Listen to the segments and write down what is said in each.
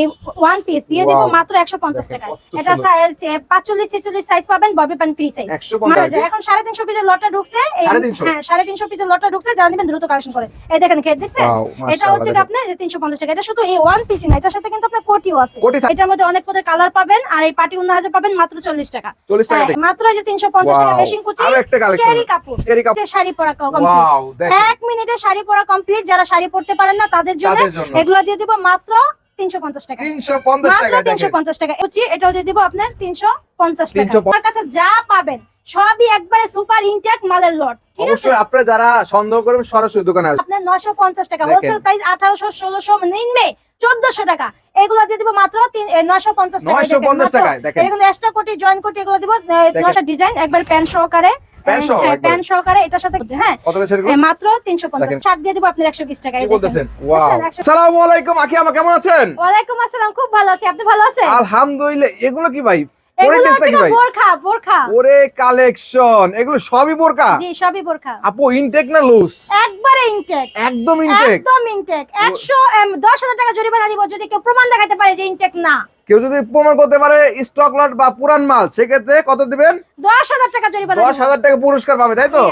এই one piece দিয়ে দিব মাত্র টাকা এটা সাইজ পাবেন ববি ফ্রি সাইজ এখন সাড়ে তিনশো পিসের লটটা ঢুকছে। 350 হ্যাঁ সাড়ে তিনশো পিসের লটটা ঢুকছে যারা নেবেন দ্রুত কালেকশন করে। এই দেখেন খেট দেখছেন? এটা হচ্ছে কি আপনার টাকা। এটা শুধু এই ওয়ান পিস না এটার সাথে কিন্তু আপনার কোটিও আছে। এটার মধ্যে অনেক পদের কালার পাবেন আর এই উন্না হাজার পাবেন মাত্র চল্লিশ টাকা। 40 টাকা হ্যাঁ, মাত্র যে তিনশো পঞ্চাশ টাকা Wow, মেশিন কুচি। চেরি কাপড়। চেরি কাপড়। শাড়ি পরা কমপ্লিট এক মিনিটে শাড়ি পরা কমপ্লিট যারা শাড়ি পরতে পারেন না তাদের জন্য। এগুলো দিয়ে দিব মাত্র তিনশো পঞ্চাশ টাকা। 350 মাত্র টাকা তিনশো পঞ্চাশ টাকা। উচি এটাও দিয়ে দিব আপনার তিনশো পঞ্চাশ টাকা। 350 কাছে যা পাবেন সবই একবারে সুপার ইনটেক মালের লট। ঠিক আছে? আপনারা যারা সন্দেহ করবেন সরাসরি দোকানে আসবেন। আপনার নশো পঞ্চাশ টাকা। হোলসেল প্রাইস আঠারোশো ষোলোশো নিম্নে চোদ্দশো টাকা। এগুলো দিয়ে দিব মাত্র টাকা 950 টাকায়, দেখেন। এগুলো এক্সট্রা কোটি জয়েন কোটি এগুলো দিব। নশো ডিজাইন একবার প্যান্ট সহকারে। হ্যাঁ, একবারে। প্যান্ট সহকারে এটার সাথে হ্যাঁ কত করে ছেড়ে মাত্র তিনশো পঞ্চাশ। দেখেন। ছাড় দিয়ে দিব আপনার একশো বিশ টাকা কি বলতেছেন? ওয়াও আসসালামু আলাইকুম আকি আমা কেমন আছেন? ওয়ালাইকুম আসসালাম খুব ভালো আছি। আপনি ভালো আছেন? আলহামদুলিল্লাহ। এগুলো কি ভাই? ওরে কালেকশন সবই বোরকা জি সবই বোরখা। আপু ইনটেক না লুজ একবারে ইনটেক একদম ইনটেক একদম ইনটেক একশো দশ হাজার টাকা জরিমানা দিব যদি কেউ প্রমাণ দেখাতে পারে যে ইনটেক না। কেউ যদি প্রমাণ করতে পারে স্টক লট বা পুরান মাল সেক্ষেত্রে কত দিবেন? দশ হাজার টাকা জরিমানা দশ হাজার টাকা পুরস্কার পাবে তাই তো?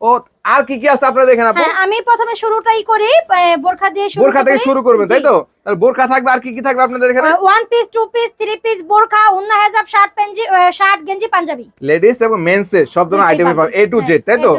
ও আর কি কি আছে আপনারা দেখেন আপু? হ্যাঁ আমি প্রথমে শুরুটাই করি বোরখা দিয়ে শুরু বোরখা থেকে শুরু করবেন তাই তো? তাহলে বোরখা থাকবে আর কি কি থাকবে আপনাদের এখানে? One piece two piece three piece বোরখা উন্না হেজাব শার্ট পেঞ্জি শার্ট গেঞ্জি পাঞ্জাবি। লেডিস এবং মেন্স এর সব ধরনের আইটেম পাবে এ টু জেড তাই তো?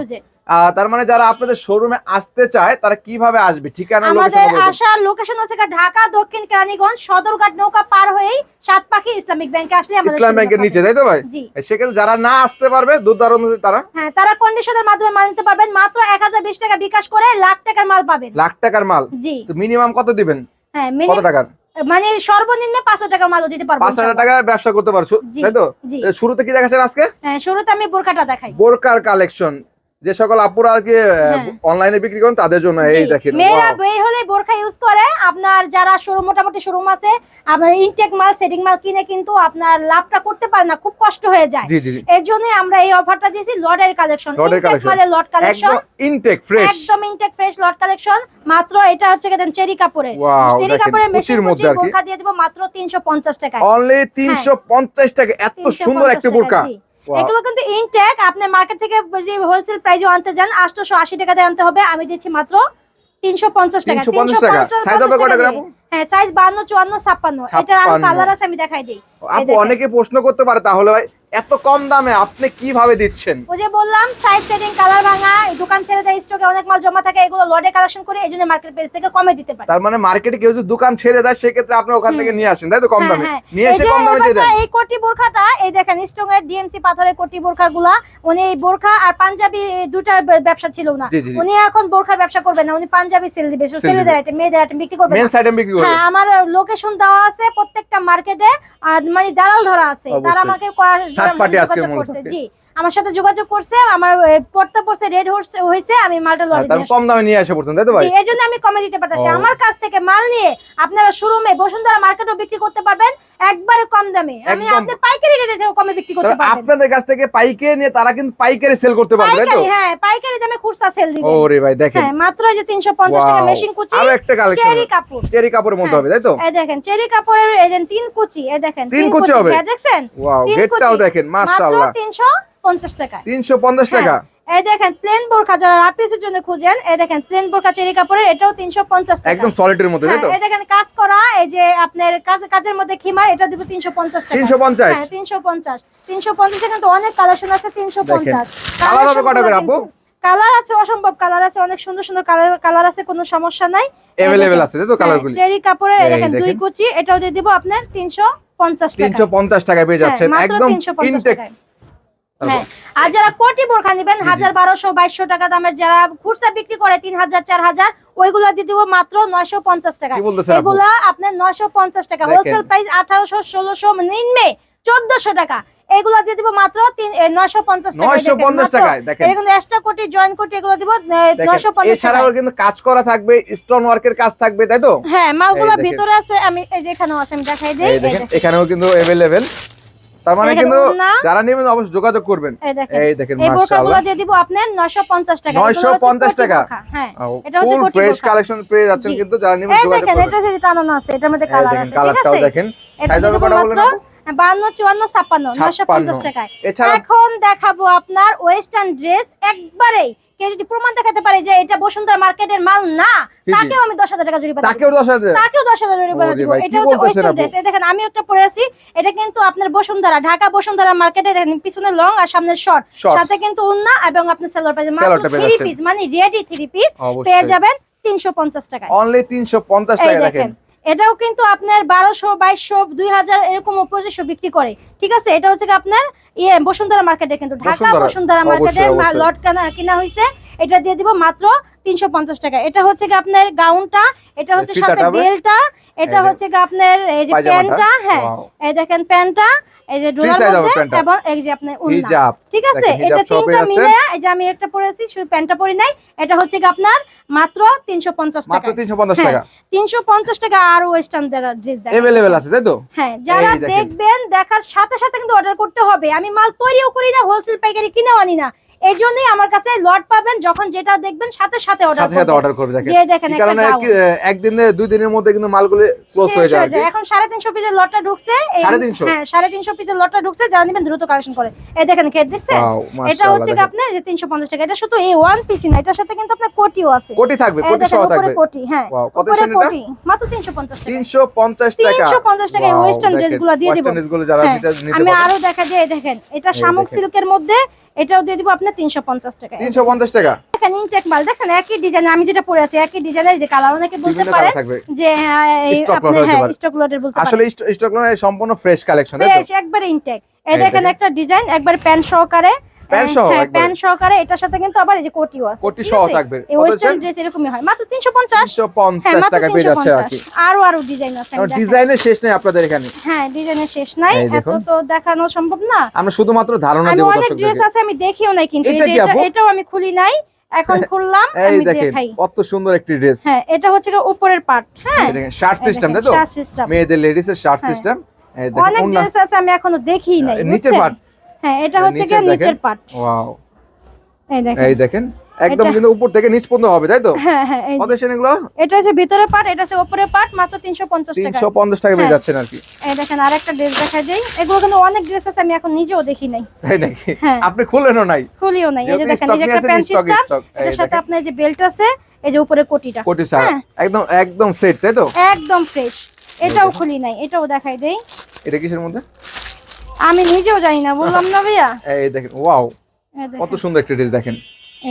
তার মানে যারা আপনাদের শোরুমে আসতে চায় তারা কীভাবে আসবে? ঠিকানা আমাদের আসার লোকেশন হচ্ছে ঢাকা দক্ষিণ কেরানীগঞ্জ সদরঘাট নৌকা পার হয়েই সাত পাখি ইসলামিক ব্যাংকে আসলে আমাদের ইসলাম ব্যাংকের নিচে তাই তো ভাই? সেক্ষেত্রে যারা না আসতে পারবে দূর দূরান্ত থেকে তারা। হ্যাঁ তারা কন্ডিশনের মাধ্যমে মাল নিতে পারবেন। মাত্র এক হাজার বিশ টাকা বিকাশ করে লাখ টাকার মাল পাবেন। লাখ টাকার মাল? জি। তো মিনিমাম কত দিবেন? হ্যাঁ কত মিনি- টাকার? মানে সর্বনিম্ন পাঁচ হাজার টাকার মালও দিতে পারব পাঁচ হাজার টাকা ব্যবসা করতে পারছ তাই তো? শুরুতে কি দেখাচ্ছেন আজকে? হ্যাঁ শুরুতে আমি বোরকাটা দেখাই। বোরকার কালেকশন যে সকল আপুরা আর কি হ্যাঁ। অনলাইনে বিক্রি করেন তাদের জন্য এই দেখেন মেয়েরা। বের হলে বোরখা ইউজ করে আপনার যারা শোরুম মোটামুটি শোরুম আছে আপনার ইনটেক মাল সেটিং মাল কিনে কিন্তু আপনার লাভটা করতে পারে না খুব কষ্ট হয়ে যায় জি জি জি এর জন্য আমরা এই অফারটা দিয়েছি লটের কালেকশন। মালের লট কালেকশন একদম ইনটেক ফ্রেশ একদম ইনটেক ফ্রেশ লট কালেকশন মাত্র এটা হচ্ছে কেন চেরি কাপড়ে চেরি কাপড়ের মেশিন মধ্যে আর কি। বোরখা দিয়ে দিব মাত্র 350 টাকায় অনলি 350 টাকা এত সুন্দর একটা টাকা। Wow. এগুলো কিন্তু ইনটেক আপনি মার্কেট থেকে যদি হোলসেল প্রাইসে আনতে যান 880 টাকা দিয়ে আনতে হবে আমি দিচ্ছি মাত্র 350 টাকা 350 টাকা। সাইজ হবে করে আপু? হ্যাঁ সাইজ 52 54 56 এটার আর কালার আছে আমি দেখাই দিই। আপু অনেকে প্রশ্ন করতে পারে তাহলে ভাই এত কম দামে আপনি কীভাবে দিচ্ছেন? ওই যে বললাম সাইজ সেটিং কালার ভাঙা এই দোকান ছেড়ে দেয় স্টকে অনেক মাল জমা থাকে এগুলো লটে কালেকশন করে এই জন্য মার্কেট প্রাইস থেকে কমে দিতে পারে। তার মানে মার্কেটে কেউ যদি দোকান ছেড়ে দেয় সেক্ষেত্রে আপনি ওখান থেকে নিয়ে আসেন তাই তো কম হ্যাঁ, দামে? হ্যাঁ। নিয়ে এসে কম দামে দিয়ে দেন। এই কোটি বোরখাটা এই দেখেন এর ডিএমসি পাথরের কোটি উনি এই বোরখা আর পাঞ্জাবি দুটার ব্যবসা ছিল না। উনি এখন বোরখার ব্যবসা করবেন না উনি পাঞ্জাবি সেল দিবে ছেলেদের দিবে। মেয়েদের আইটেম বিক্রি করবেন মেন। সাইডে বিক্রি করবে। হ্যাঁ আমার লোকেশন দেওয়া আছে প্রত্যেকটা মার্কেটে মানে দালাল ধরা আছে। তারা আমাকে যোগাযোগ করছে জি। আমার সাথে যোগাযোগ করছে আমার পড়তে পড়ছে রেড হয়েছে আমি মালটা লরি তার কম দামে নিয়ে আসে পড়ছেন তাই তো ভাই? এই জন্য আমি কমে দিতে পারতাছি। আমার কাছ থেকে মাল নিয়ে আপনারা শোরুমে বসুন্ধরা মার্কেটও বিক্রি করতে পারবেন। একবারে কম দামে। আমি। আপনার পাইকারি রেটে কমে বিক্রি করতে তাহলে আপনাদের কাছ থেকে পাইকারি নিয়ে তারা কিন্তু পাইকারি সেল করতে পারবে তাই তো? হ্যাঁ পাইকারি দামে খুচরা সেল দিবেন ওরে ভাই দেখেন। হ্যাঁ মাত্র যে 350 টাকা. মেশিন কুচি আরও একটা কালেকশন চেরি কাপড়। চেরি কাপড়ের মধ্যে হ্যাঁ। হবে তাই তো? এই দেখেন চেরি কাপড়ের এই যে তিন কুচি এই দেখেন তিন কুচি হবে? হ্যাঁ দেখছেন? ওয়াও গেটটাও। দেখেন মাত্র 350 টাকা 350 টাকা। এই দেখেন প্লেন বোরখা যারা রাপিসের জন্য খুঁজেন এই দেখেন প্লেন বোরখা চেরি কাপড়ের এটাও 350 টাকা একদম সলিডের মধ্যে তাই তো হ্যাঁ, এই দেখেন কাজ করা এই যে আপনার কাজ কাজের মধ্যে খিমা এটা দিব 350 টাকা 350? হ্যাঁ 350 350 এ কিন্তু অনেক কালেকশন আছে 350 কালার হবে কটা করে আপু? কালার আছে অসম্ভব কালার আছে অনেক সুন্দর সুন্দর কালার কালার আছে কোনো সমস্যা নাই अवेलेबल আছে তাই তো কালারগুলি চেরি কাপড়ের এই এই দেখেন দুই দেখেন। কুচি এটাও দিয়ে দিব আপনার 350 টাকা 350 টাকায় পেয়ে যাচ্ছেন হ্যাঁ, মাত্র একদম 350 ইনটেক টাকায়। হ্যাঁ, আর যারা কোটি বোরখা নেবেন হাজার বারোশো বাইশশো টাকা দামের যারা খুচরা বিক্রি করে তিন হাজার চার হাজার ওইগুলো দিয়ে দিব মাত্র নয়শো পঞ্চাশ টাকা। এগুলো আপনার নয়শো পঞ্চাশ টাকা। হোলসেল প্রাইস আঠারোশো ষোলোশো নিম্নে চোদ্দশো টাকা। এগুলো দিয়ে দিব মাত্র এক্সট্রা কোটি জয়েন কোটি এগুলো পঞ্চাশ কিন্তু কাজ করা থাকবে ওয়ার্কের কাজ থাকবে তাই তো? হ্যাঁ ভিতরে আছে আমি এখানেও কিন্তু তার মানে কিন্তু। যারা নেবেন অবশ্যই যোগাযোগ করবেন। এই দেখেন। মাশাআল্লাহ। দিয়ে দিব আপনার 950 টাকা। এগুলো হচ্ছে 950 টাকা? হ্যাঁ এটা হচ্ছে কোটি ফ্রেশ কালেকশন পেয়ে যাচ্ছেন কিন্তু যারা নেবেন এই দেখেন করবেন। এটা টানানো আছে এটার মধ্যে কালার আছে কালারটাও দেখেন। সাইজ হবে কত বলেন 52 54 56 950 টাকায়। এখন দেখাবো আপনার ওয়েস্টার্ন ড্রেস একবারেই। কেউ যদি প্রমাণ দেখাতে পারে যে এটা বসুন্ধরা মার্কেটের মাল না জি, জি। তাকেও আমি দশ হাজার টাকা জরিমানা তাকেও দশ হাজার তাকেও দশ হাজার জরিমানা দিব। এটা হচ্ছে ওয়েস্টার্ন ড্রেস দেখেন আমি একটা পরে আছি। এটা কিন্তু আপনার বসুন্ধরা ঢাকা বসুন্ধরা মার্কেটে দেখেন পিছনে লং আর সামনে শর্ট সাথে কিন্তু এবং আপনার থ্রি পিস মানে রেডি থ্রি পিস পেয়ে যাবেন তিনশো পঞ্চাশ টাকায়। অনলি তিনশো পঞ্চাশ টাকা দেখেন এটাও কিন্তু আপনার বারোশো বাইশশো দুই হাজার এরকম পঁচিশশো বিক্রি করে। ঠিক আছে? এটা হচ্ছে আপনার ইয়ে বসুন্ধরা মার্কেটে কিন্তু। ঢাকা বসুন্ধরা, মার্কেটে লট লট কিনা হয়েছে এটা দিয়ে দিব মাত্র তিনশো পঞ্চাশ টাকা। এটা হচ্ছে কি আপনার গাউনটা এটা হচ্ছে সাথে বেলটা এটা হচ্ছে কি আপনার এই যে প্যান্টটা হ্যাঁ এই দেখেন প্যান্টটা এই যে ডোলার মধ্যে এবং এই যে আপনার উন্না ঠিক আছে? দেখেন, এটা হিজাব সহ পেয়ে তিনটা মিলে এই যে আমি একটা পরেছি শুধু প্যান্টটা পরি নাই এটা হচ্ছে কি আপনার মাত্র তিনশো পঞ্চাশ মাত্র টাকা। তিনশো পঞ্চাশ হ্যাঁ, টাকা? আর ওয়েস্টার্ন ড্রেস দেখা এভেলেবেল আছে তাই তো? হ্যাঁ যারা দেখবেন দেখার সাথে সাথে কিন্তু অর্ডার করতে হবে। আমি মাল তৈরিও করি না হোলসেল পাইকারি কিনেও আনি না। এই জন্যই আমার কাছে লট পাবেন যখন যেটা দেখবেন সাথে সাথে অর্ডার সাথে সাথে অর্ডার করে দেখেন। যে দেখেন কারণ দুই দিনের মধ্যে কিন্তু মালগুলো ক্লোজ হয়ে যায় এখন 350 পিসের লটটা ঢুকছে 350 পিসের হ্যাঁ, লটটা ঢুকছে যারা নেবেন দ্রুত কালেকশন করে। এই দেখেন দেখছেন এটা হচ্ছে কি আপনি যে 350 টাকা। এটা শুধু এই ওয়ান পিসই না এটার সাথে কিন্তু আপনার কোটিও আছে। কোটি থাকবে কোটি সহ থাকবে। কোটি হ্যাঁ কত সেটা মাত্র 350 টাকা। 350 টাকা। 350 টাকা ওয়েস্টার্ন ড্রেসগুলো দিয়ে দেব। হ্যাঁ, আমি আরও দেখা যায় দেখেন এটা শামুক সিল্কের মধ্যে এটাও দিয়ে দিব আপনি টাকা। দেখেন ইনটেক মাল দেখেন একই ডিজাইন আমি যেটা পরে আছি একই যে কালার পারে যে হ্যাঁ, আপনি হ্যাঁ, সম্পূর্ণ ফ্রেশ একবারে একটা ডিজাইন একবার প্যান্ট সহকারে প্যান্ট সহ হ্যাঁ একবারে। প্যান সহকারে এটার সাথে কিন্তু আবার এই যে কোটিও আছে কোটি সহ থাকবে। এই ওয়েস্টার্ন ড্রেস এরকমই হয়। মাত্র 350 তিনশো হ্যাঁ টাকা পেয়ে যাচ্ছে আর কি আরও আরও ডিজাইন আছে ডিজাইনের শেষ নেই আপনাদের এখানে। হ্যাঁ ডিজাইনের শেষ নাই। এত তো দেখানো সম্ভব না। আমরা শুধুমাত্র ধারণা অনেক ড্রেস আছে আমি দেখিও নাই কিন্তু এটা? এটাও আমি খুলি নাই। এখন খুললাম আমি দেখাই। কত সুন্দর একটি ড্রেস হ্যাঁ এটা হচ্ছে উপরের পার্ট হ্যাঁ দেখেন শার্ট সিস্টেম তাই তো? শার্ট মেয়েদের লেডিস এর শার্ট হ্যাঁ। সিস্টেম অনেক ড্রেস আছে আমি এখনও দেখিই নাই নিচের বুঝছেন? হ্যাঁ এটা হচ্ছে দেখেন। নিচের পার্ট ওয়াও। এই দেখেন। এই দেখেন একদম কিন্তু উপর থেকে নিচ পর্যন্ত হবে তাই তো? হ্যাঁ হ্যাঁ কত এগুলো? এটা হচ্ছে ভিতরে পার্ট এটা হচ্ছে উপরের পার্ট মাত্র 350 টাকা। তিনশো পঞ্চাশ টাকা পেয়ে হ্যাঁ। যাচ্ছেন আর কি। এই দেখেন আরেকটা ড্রেস দেখা এগুলো কিন্তু অনেক ড্রেস আছে আমি এখন নিজেও দেখি নাই। তাই নাকি? হ্যাঁ। আপনি খুলেনও নাই? খুলিও নাই। এই যে দেখেন এই যে একটা প্যান্ট এটার সাথে আপনার যে বেল্ট আছে এই যে উপরে কোটিটা। কোটি হ্যাঁ। একদম একদম সেট তাই তো? একদম ফ্রেশ এটাও খুলি নাই এটাও দেখাই দেই। এটা কিসের মধ্যে? আমি নিজেও জানি না বললাম না ভাইয়া। এই দেখেন ওয়াও কত সুন্দর একটা ড্রেস দেখেন।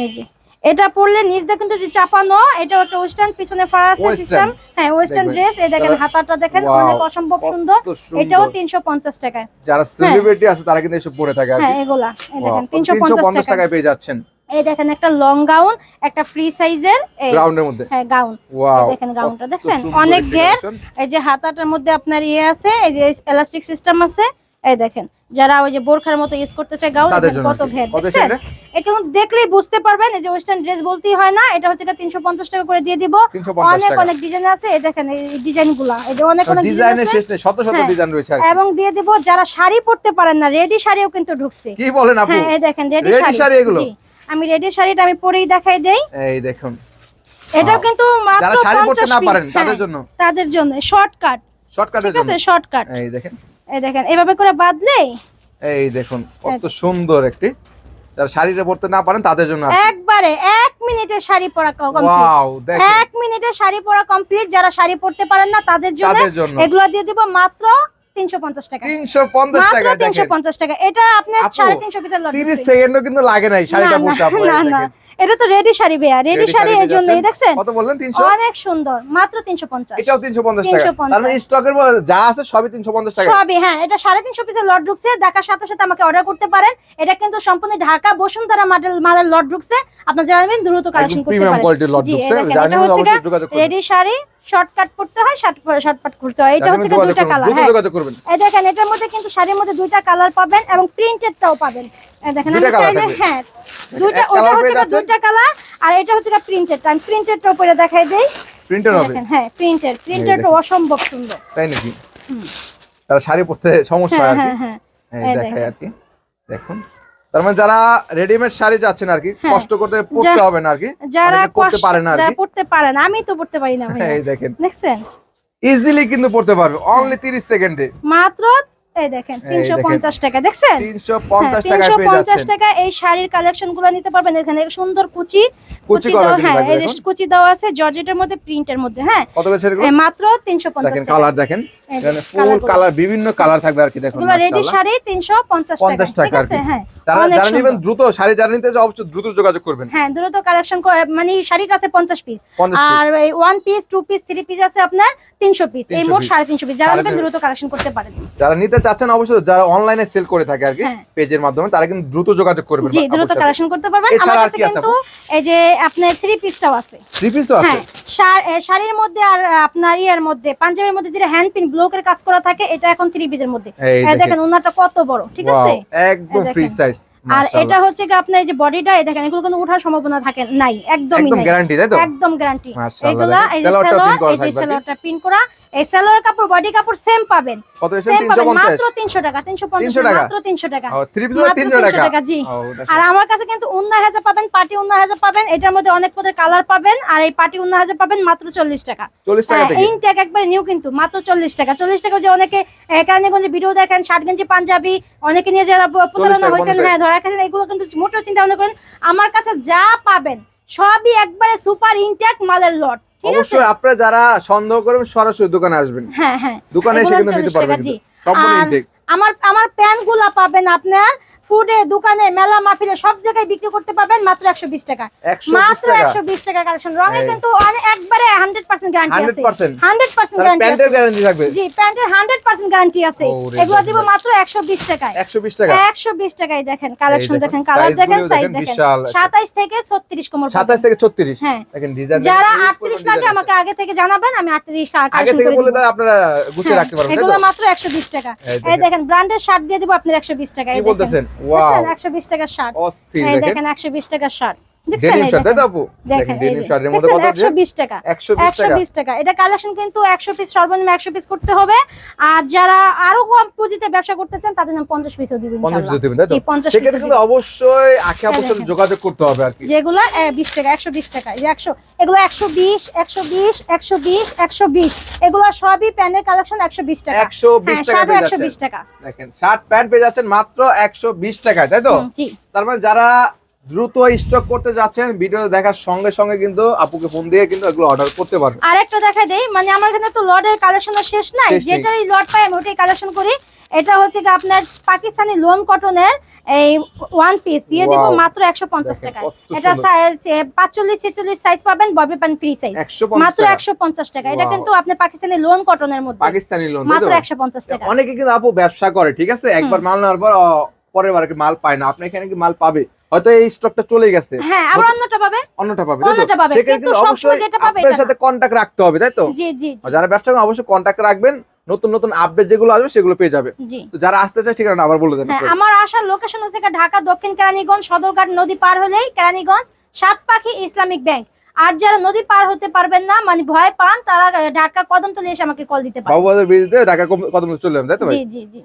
এই যে এটা পরলে নিচ দেখেন কিন্তু যে চাপানো এটা একটা ওয়েস্টার্ন পিছনে ফারাসি। সিস্টেম হ্যাঁ ওয়েস্টার্ন ড্রেস এই দেখেন হাতাটা দেখেন অনেক অসম্ভব সুন্দর। এটাও 350 টাকায়। যারা সেলিব্রিটি আছে তারা কিন্তু এসব পরে থাকে আর হ্যাঁ এগুলা এই দেখেন তিনশো 350 পঞ্চাশ টাকা টাকায় পেয়ে যাচ্ছেন। এই দেখেন একটা লং গাউন একটা ফ্রি সাইজের এই গ্রাউন্ডের মধ্যে। হ্যাঁ গাউন ওয়াও দেখেন গাউনটা দেখছেন? অনেক ঘের। এই যে হাতাটার মধ্যে আপনার ইয়ে আছে এই যে এলাস্টিক সিস্টেম আছে এই দেখেন যারা ওই যে বোরখার মতো ইউজ করতে চায় গাউন কত। ঘের দেখছেন? এখন দেখলেই বুঝতে পারবেন এই যে ওয়েস্টার্ন ড্রেস বলতেই হয় না এটা হচ্ছে তিনশো পঞ্চাশ টাকা করে দিয়ে দিব। অনেক অনেক ডিজাইন আছে এই দেখেন এই ডিজাইনগুলা এই যে অনেক অনেক ডিজাইন আছে। শত শত হ্যাঁ। ডিজাইন রয়েছে আর এবং দিয়ে দিব যারা শাড়ি পরতে পারেন না রেডি শাড়িও কিন্তু ঢুকছে। কি বলেন আপু? হ্যাঁ এই দেখেন রেডি শাড়ি। শাড়ি এগুলো? আমি রেডি শাড়িটা আমি পরেই দেখাই দেই। এই দেখুন। এটাও কিন্তু মাত্র যারা শাড়ি পরতে 50 না পারেন তাদের হ্যাঁ, জন্য। তাদের জন্য শর্টকাট শর্টকাটের ঠিক আছে শর্টকাট এই দেখেন। এই দেখেন এভাবে করে এই দেখুন কত সুন্দর একটি। যারা শাড়িটা পরতে না পারেন তাদের জন্য একবারে এক মিনিটে শাড়ি পরা কমপ্লিট এক মিনিটে শাড়ি পরা কমপ্লিট যারা শাড়ি পরতে পারেন না তাদের জন্য এগুলো দিয়ে দিব মাত্র তিনশো পঞ্চাশ টাকা। তিনশো পঞ্চাশ মাত্র টাকা টাকা। এটা আপনার আপু, সাড়ে তিনশো পিসের লট। সেকেন্ডও কিন্তু লাগে নাই শাড়িটা না, পরতে না, না না। দেখেন। এটা তো রেডি শাড়ি বেয়া রেডি শাড়ি এই জন্য দেখছেন? কত বললেন তিনশো? অনেক সুন্দর মাত্র তিনশো পঞ্চাশ। এটাও তিনশো পঞ্চাশ টাকা। তার মানে স্টকের যা আছে সবই তিনশো পঞ্চাশ টাকা। সবই হ্যাঁ এটা সাড়ে তিনশো পিসের লট ঢুকছে দেখার সাথে সাথে আমাকে অর্ডার করতে পারেন। এটা কিন্তু সম্পূর্ণ ঢাকা বসুন্ধরা মডেল মালের লট ঢুকছে। আপনার জানাবেন দ্রুত কালেকশন করতে প্রিমিয়াম পারেন। কোয়ালিটির লট ঢুকছে। দেখেন, জানি এটা হচ্ছে অবশ্যই যোগাযোগ করবেন। রেডি শাড়ি শর্টকাট করতে হয় শর্টকাট করতে হয়। এটা হচ্ছে দুইটা কালার হ্যাঁ। এই দেখেন এটার মধ্যে কিন্তু শাড়ির মধ্যে দুইটা কালার পাবেন এবং প্রিন্টেডটাও পাবেন। দেখেন আমি চাইলে হ্যাঁ দুইটা ওটা হচ্ছে যাচ্ছেন। দুইটা কালার আর এটা হচ্ছে প্রিন্টেড আমি প্রিন্টেডটা উপরে দেখাই দেই। প্রিন্টার হবে? হ্যাঁ প্রিন্টেড প্রিন্টেড অসম্ভব সুন্দর। তাই নাকি? তারা শাড়ি পরতে সমস্যা হ্যাঁ আর কি? হ্যাঁ হ্যাঁ। এই দেখাই আর কি। দেখুন। তার মানে যারা রেডিমেড শাড়ি যাচ্ছেন আর কি হ্যাঁ। কষ্ট করতে পড়তে হবে না আর কি। যারা কষ্ট- পারে না আর যারা কি। পড়তে পারে না আমি তো পড়তে পারি না ভাইয়া। এই দেখেন। দেখছেন? ইজিলি কিন্তু পড়তে পারবে। অনলি 30 সেকেন্ডে মাত্র এই দেখেন এই তিনশো দেখেন। পঞ্চাশ টাকা দেখছেন? 350 তিনশো পঞ্চাশ টাকা এই শাড়ির কালেকশনগুলো নিতে পারবেন। এখানে সুন্দর কুচি কুচি করা দেওয়া- হ্যাঁ এই কুচি দেওয়া আছে জর্জেটের মধ্যে প্রিন্টের মধ্যে হ্যাঁ কত করে মাত্র তিনশো পঞ্চাশ দেখেন টাকা। কালার দেখেন। এখানে ফুল কালার বিভিন্ন কালার থাকবে আর কি দেখুন রেডি শাড়ি তিনশো পঞ্চাশ টাকা। ঠিক আছে হ্যাঁ যারা যারা নেবেন দ্রুত শাড়ি যারা নিতে অবশ্যই দ্রুত যোগাযোগ করবেন। হ্যাঁ দ্রুত কালেকশন মানে শাড়িটা আছে পঞ্চাশ পিস আর এই one piece two piece three piece আছে আপনার তিনশো পিস এই মোট piece। সাড়ে তিনশো পিস যারা নেবেন দ্রুত কালেকশন করতে পারেন। যারা নিতে চাচ্ছেন অবশ্যই যারা অনলাইনে সেল করে থাকে আর কি হ্যাঁ। পেজের মাধ্যমে তারা কিন্তু দ্রুত যোগাযোগ করবেন জি দ্রুত কালেকশন করতে পারবেন। আমার কাছে কিন্তু এই যে আপনার থ্রি পিসটাও আছে। থ্রি পিসও আছে? হ্যাঁ শাড়ির মধ্যে আর আপনার ইয়ের মধ্যে পাঞ্জাবের মধ্যে যেটা হ্যান্ড পিন ব্লকের কাজ করা থাকে এটা এখন থ্রি পিসের মধ্যে। দেখেন ওনারটা ওনাটা কত বড় ঠিক আছে? একদম ফ্রি সাইজ আর এটা হচ্ছে কি আপনার এই যে বডিটা এই দেখেন এগুলো কোনো ওঠার সম্ভাবনা থাকে নাই। একদমই একদম গ্যারান্টি তাই তো? একদম গ্যারান্টি এগুলা এই যে করা এই যে। সেলোয়ারটা পিন করা এই সেলোয়ার কাপড় বডি কাপড় সেম পাবেন। কত সেম পাবেন মাত্র 300 টাকা 350 টাকা? মাত্র 300 টাকা। ও থ্রি পিস 300 300 টাকা। জি। আর আমার কাছে কিন্তু উন্না হেজা পাবেন পার্টি উন্না হেজা পাবেন এটার মধ্যে অনেক পদের কালার পাবেন আর এই পার্টি উন্না হেজা পাবেন মাত্র 40 টাকা। 40 টাকা হ্যাঁ থেকে? ইনটেক একবার নিউ কিন্তু মাত্র 40 টাকা। 40 টাকা যে অনেকে কারণেগঞ্জে ভিডিও দেখেন শার্ট গেঞ্জি পাঞ্জাবি অনেকে নিয়ে যারা প্রতারণা হয়েছেন হ্যাঁ খাচ্ছেন এগুলো কিন্তু মোটো চিন্তা ভাবনা করেন। আমার কাছে যা পাবেন সবই একবারে সুপার ইনটেক মালের লট ঠিক আছে? অবশ্যই আপনারা যারা সন্দেহ করবেন সরাসরি দোকানে আসবেন। হ্যাঁ হ্যাঁ। দোকানে এসে কিন্তু নিতে পারবেন সম্পূর্ণ ইনটেক। আমার আমার প্যানগুলা পাবেন আপনার ফুডে দোকানে মেলা মাহফিলে সব জায়গায় বিক্রি করতে পারবেন মাত্র একশো বিশ টাকা। মাত্র টাকা। একশো বিশ টাকা কালেকশন রঙের এই। কিন্তু একবারে হান্ড্রেড পার্সেন্ট গ্যারান্টি আছে। 100% হান্ড্রেড পার্সেন্ট তাহলে গ্যারান্টি প্যান্টের গ্যারান্টি থাকবে। জি প্যান্টের হান্ড্রেড পার্সেন্ট গ্যারান্টি আছে। এগুলো দিব মাত্র একশো বিশ টাকায় 120 টাকা। একশো বিশ টাকায় দেখেন কালেকশন দেখেন কালার দেখেন সাইজ দেখেন, দেখেন। বিশাল একটা। সাতাইশ থেকে ছত্রিশ কোমর 27 থেকে 36 হ্যাঁ। দেখেন ডিজাইন যারা আটত্রিশ লাগে আমাকে আগে থেকে জানাবেন আমি আটত্রিশ আগে কালেকশন থেকে করে বলে তাহলে আপনারা গুছিয়ে হ্যাঁ, রাখতে পারবেন এগুলো মাত্র একশো বিশ টাকা। এই দেখেন। ব্র্যান্ডের শার্ট দিয়ে দিব আপনার একশো বিশ টাকা কি এই বলতেছেন? ওয়াও একশো বিশ টাকার শার্ট। এই দেখেন। দেখেন একশো বিশ টাকার শার্ট। ডেনিম শার্ট তাই তো আপু? দেখেন দেখেন ডেনিম শার্টের মধ্যে কত একশো বিশ টাকা 120 টাকা। এটা কালেকশন কিন্তু একশো পিস সর্বনিম্ন একশো পিস করতে হবে। আর যারা আরও কম পুঁজিতে ব্যবসা করতে চান তাদের নাম পঞ্চাশ পিসও দিবেন 50 পিস দিবেন তাই তো? জি পঞ্চাশ পিস সেক্ষেত্রে কিন্তু অবশ্যই আখি আপুর সাথে যোগাযোগ করতে হবে আর কি। যেগুলো বিশ টাকা একশো বিশ টাকা এই যে একশো এগুলো একশো বিশ একশো বিশ একশো বিশ একশো বিশ। এগুলো সবই প্যানের কালেকশন একশো বিশ টাকা। 120 হ্যাঁ টাকা শার্টও পেয়ে একশো যাচ্ছেন। বিশ টাকা। দেখেন শার্ট প্যান্ট পেয়ে যাচ্ছেন মাত্র 120 টাকায় তাই তো? জি। তার মানে যারা দ্রুত স্টক করতে যাচ্ছেন ভিডিও দেখার সঙ্গে সঙ্গে কিন্তু আপুকে ফোন দিয়ে কিন্তু এগুলো অর্ডার করতে পারবেন। আরেকটা দেখা দেই মানে আমার এখানে তো লটের কালেকশন শেষ নাই। যেটাই লট পাই আমি ওটাই কালেকশন করি। এটা হচ্ছে কি আপনার পাকিস্তানি লোন কটনের এই ওয়ান পিস দিয়ে দিব. মাত্র একশো পঞ্চাশ টাকা এটা সাইজ পাঁচচল্লিশ ছেচল্লিশ সাইজ পাবেন ববি প্যান্ট ফ্রি সাইজ মাত্র। একশো পঞ্চাশ টাকা। এটা কিন্তু আপনার পাকিস্তানি লোন কটনের মধ্যে। পাকিস্তানি লোন মাত্র একশো পঞ্চাশ টাকা। অনেকে কিন্তু আপু ব্যবসা করে ঠিক আছে? একবার মাল নেওয়ার পর পরের বার কি মাল পায় না? আপনি এখানে কি মাল পাবে? হয়তো এই স্টকটা চলে গেছে। হ্যাঁ আবার অন্যটা পাবে? অন্যটা পাবে অন্যটা পাবে, কিন্তু অবশ্যই আপনার সাথে কন্টাক্ট রাখতে হবে তাই তো? জি জি যারা ব্যবসা করেন অবশ্যই কন্টাক্ট রাখবেন। নতুন নতুন আপডেট যেগুলো আসবে সেগুলো পেয়ে যাবে। তো যারা আসতে চায় ঠিকানা আবার বলে দেন হ্যাঁ আমার আসার লোকেশন হচ্ছে ঢাকা দক্ষিণ কেরানীগঞ্জ সদরঘাট নদী পার হলেই কেরানীগঞ্জ সাত পাখি ইসলামিক ব্যাংক। আর যারা নদী পার হতে পারবেন না মানে ভয় পান তারা ঢাকা কদমতলি এসে আমাকে কল দিতে পারেন। বাবুবাজার ব্রিজ দিয়ে ঢাকা কত চলে যাবেন তাই তো জি জি জি।